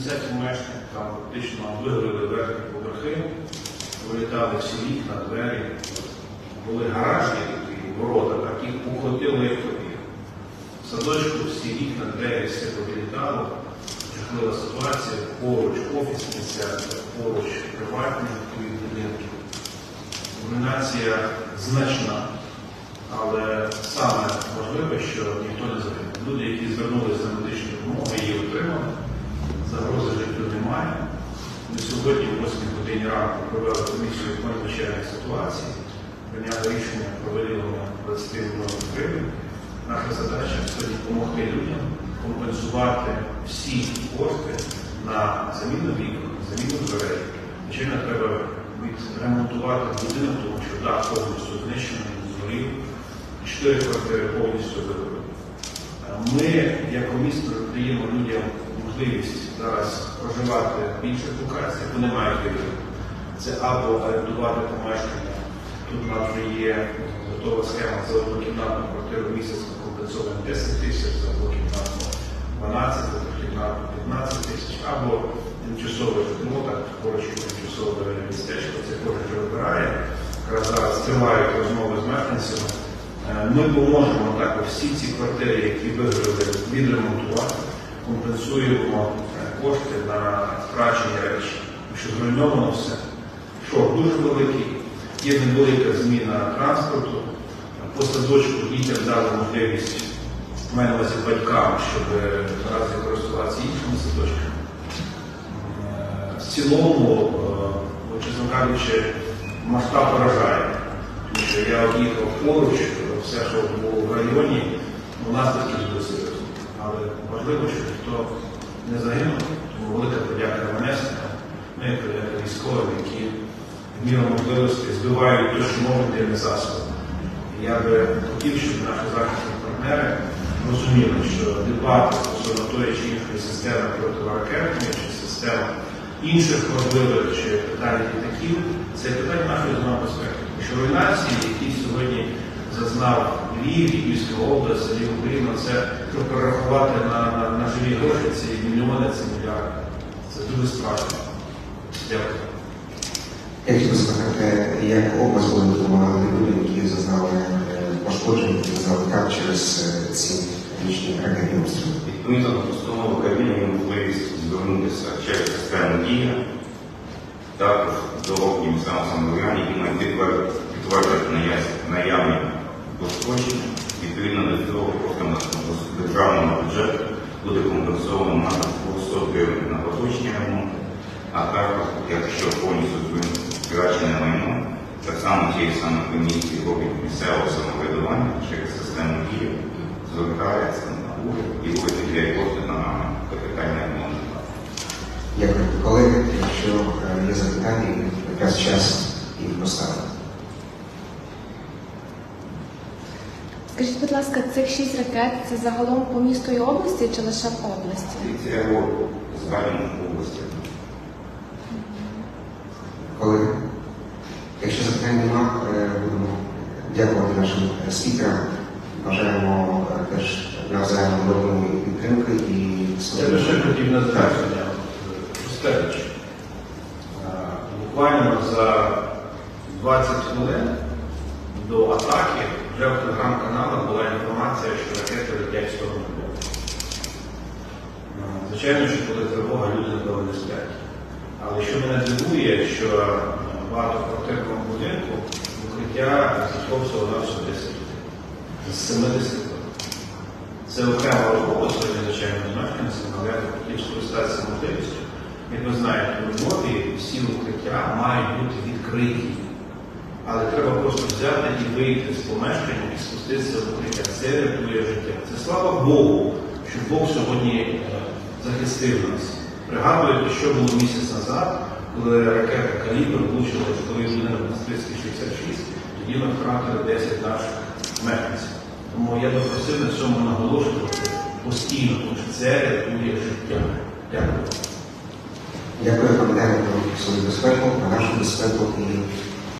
80 помешкань, там фактично вигоріли верхні поверхи, вилітали всі вікна, двері, були гаражі такі, ворота, так їх покрутило як тобі. В садочку всі вікна, двері, все повилітало. Жахлива ситуація, поруч офісні центри, поруч приватні будинки. Руйнація значна, але саме важливе, що ніхто не загинув. Люди, які звернулися за медичною допомогою, її отримали. Немає. Ми сьогодні, в 8 годині ранку, провели комісію з надзвичайних ситуацій, прийняли рішення про виділення 20 мільйонів гривень. Наша задача сьогодні допомогти людям компенсувати всі кошти на заміну вікон, заміну дверей. Звичайно, треба відремонтувати будинок, тому що дах повністю знищений, згорів, чотири квартири повністю вигоріли. Ми, як місто, даємо людям можливість зараз проживати в інших локаціях, вони мають вибір. Це або орендувати помешкання. Тут у нас вже є готова схема за однокімнатну квартиру місяць ми компенсуємо 10 тисяч, за двокімнатну 12, за трьохкімнатну 15 тисяч, або тимчасове житло, так поруч тимчасове містечко, це кожен вибирає. Якраз зараз тривають розмови з мешканцями. Е, Ми поможемо також всі ці квартири, які виграли, відремонтувати, компенсуємо е, кошти на втрачені речі. Що зруйновано все. Шок дуже великий, є невелика зміна транспорту. По садочку дітям дали можливість маю на батькам, щоб е, наразі користуватися іншими садочками. Е, В цілому, е, чесно кажучи, масштаб вражає. Тому що я об'їхав поруч, е, все, що було в районі, у нас такі дуже серйозні. Але важливо, щоб ніхто не загинув, тому велика подяка МНСникам, ми як подяка військовим, які в міру можливості збивають те, що можуть тими засобами. Я би хотів, щоб наші захисні партнери розуміли, що дебати стосовно тої чи іншої системи протиракетної чи систем інших можливих чи питань літаків, це питання нашої зони безпеки. Що руйнації, які сьогодні зазнав Львів, Львівська область, Львів Україна, це щоб перерахувати на, на, на живі гроші, це мільйони, це мільярди. Це дуже страшно. Дякую. Я хотів спитати, як область буде допомагати людям, які зазнали е, пошкоджень, які зазнали втрат через е, ці річні ракетні обстріли? Відповідно до постанови Кабміну можливість звернутися через систему дія, також до органів самоврядування, які мають підтвердити підтвердити наявні пошкодження. Відповідно до цього коштами з державного бюджету буде компенсовано на 200 гривень на поточні ремонти, а також, якщо повністю втрачене майно, так само тієї самої комісії органів місцевого самоврядування через систему дія звертається на уряд і уряд виділяє кошти на капітальний ремонт. Дякую, колеги. Якщо е, є запитання, якраз час їх поставити. Скажіть, будь ласка, цих шість ракет це загалом по місту і області чи лише в області? Це загальному області. Колеги, якщо запитань нема, е, будемо дякувати нашим е, спікерам. Бажаємо е, теж навзаєм доброї підтримки і Я би ще хотів на завершення Пустевич. Буквально за 20 хвилин до атаки вже в телеграм-каналах була інформація, що ракети летять в сторону Звичайно, що коли тривога, люди напевно не сплять. Але що мене дивує, що е, в багатоквартирному будинку укриття всього на 10. З 70 людей. Це окрема розмова сьогодні, звичайно, з але я хотів скористатися можливістю. Як ви знаєте, у Львові всі укриття мають бути відкриті. Але треба просто взяти і вийти з помешкання і спуститися в укриття. Це рятує життя. Це слава Богу, що Бог сьогодні е, захистив нас. Пригадуєте, що було місяць назад, коли ракета Калібр влучила житловий будинок на 366, тоді ми втратили 10 наших мешканців. Тому я би просив на цьому наголошувати постійно, тому що це рятує життя. Дякую. Дякую, пам'ятаємо про свою безпеку, про нашу безпеку і